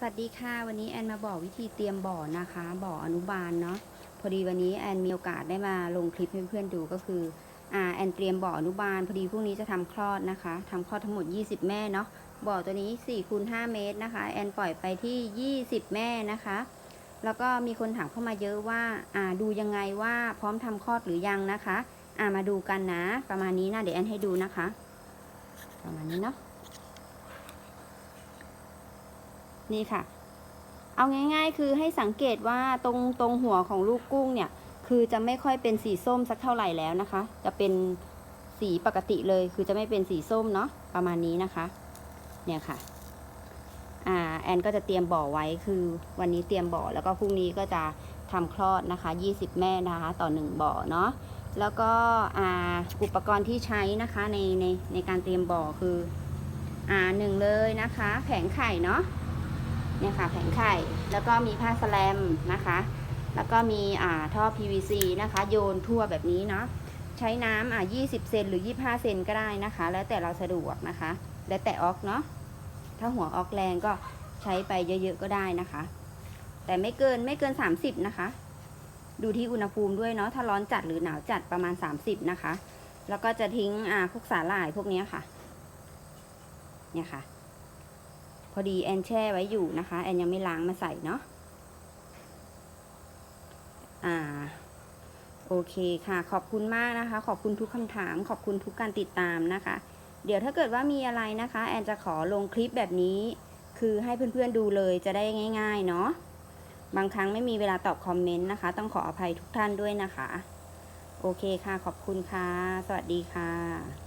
สวัสดีค่ะ วันนี้แอนมาบอกวิธีเตรียมบ่อนะคะ บ่ออนุบาลเนาะพอดีวันนี้แอนมีโอกาสได้มาลงคลิปให้เพื่อนๆดูก็คืออ่าแอนเตรียมบ่ออนุบาล พอดีพรุ่งนี้จะทำคลอดนะคะทำคลอดทั้งหมด 20 แม่เนาะบ่อตัวนี้4คูณ5เมตรนะคะ แอนปล่อยไปที่ 20 แม่นะคะ แล้วก็มีคนถามเข้ามาเยอะว่าอ่าดูยังไงว่าพร้อมทำคลอดหรือยังนะคะอ่ามาดูกันนะ ประมาณนี้นะเดี๋ยวแอนให้ดูนะคะ ประมาณนี้เนาะ นี่ค่ะ เอาง่ายๆ คือให้สังเกตว่าตรงตรงหัวของลูกกุ้งเนี่ย คือจะไม่ค่อยเป็นสีส้มสักเท่าไหร่แล้วนะคะ จะเป็นสีปกติเลย คือจะไม่เป็นสีส้มเนาะประมาณนี้นะคะ เนี่ยค่ะอ่าแอนก็จะเตรียมบ่อไว้คือวันนี้เตรียมบ่อแล้วก็พรุ่งนี้ก็จะทำคลอดนะคะ 20 แม่นะคะต่อ 1 บ่อเนาะแล้วก็อ่าอุปกรณ์ที่ใช้นะคะในในในการเตรียมบ่อคืออ่าหนึ่งเลยนะคะ แผงไข่เนาะ เนี่ยค่ะแผงไข่ แล้วก็มีผ้าสแลมนะคะ แล้วก็มีอ่าท่อ PVC นะคะ โยนทั่วแบบนี้เนาะใช้น้ำอ่า20 เซนหรือ 25 เซนก็ได้นะคะ แล้วแต่เราสะดวกนะคะ แล้วแต่ออกเนาะถ้าหัวออกแรงก็ใช้ไปเยอะๆก็ได้นะคะ แต่ไม่เกินไม่เกิน 30 นะคะ ดูที่อุณหภูมิด้วยเนาะถ้าร้อนจัดหรือหนาวจัดประมาณ 30 นะคะ แล้วก็จะทิ้งอ่าพวกสาหร่ายพวกนี้ค่ะ เนี่ยค่ะ อดีแอนแช่ไว้อยู่นะคะ แอนยังไม่ล้างมาใส่เนาะอ่าโอเคค่ะ ขอบคุณมากนะคะ ขอบคุณทุกคำถาม ขอบคุณทุกการติดตามนะคะ เดี๋ยวถ้าเกิดว่ามีอะไรนะคะ แอนจะขอลงคลิปแบบนี้ คือให้เพื่อนๆดูเลยจะได้ง่าย ๆ เนาะบางครั้งไม่มีเวลาตอบคอมเมนต์นะคะ ต้องขออภัยทุกท่านด้วยนะคะ โอเคค่ะ ขอบคุณค่ะ สวัสดีค่ะ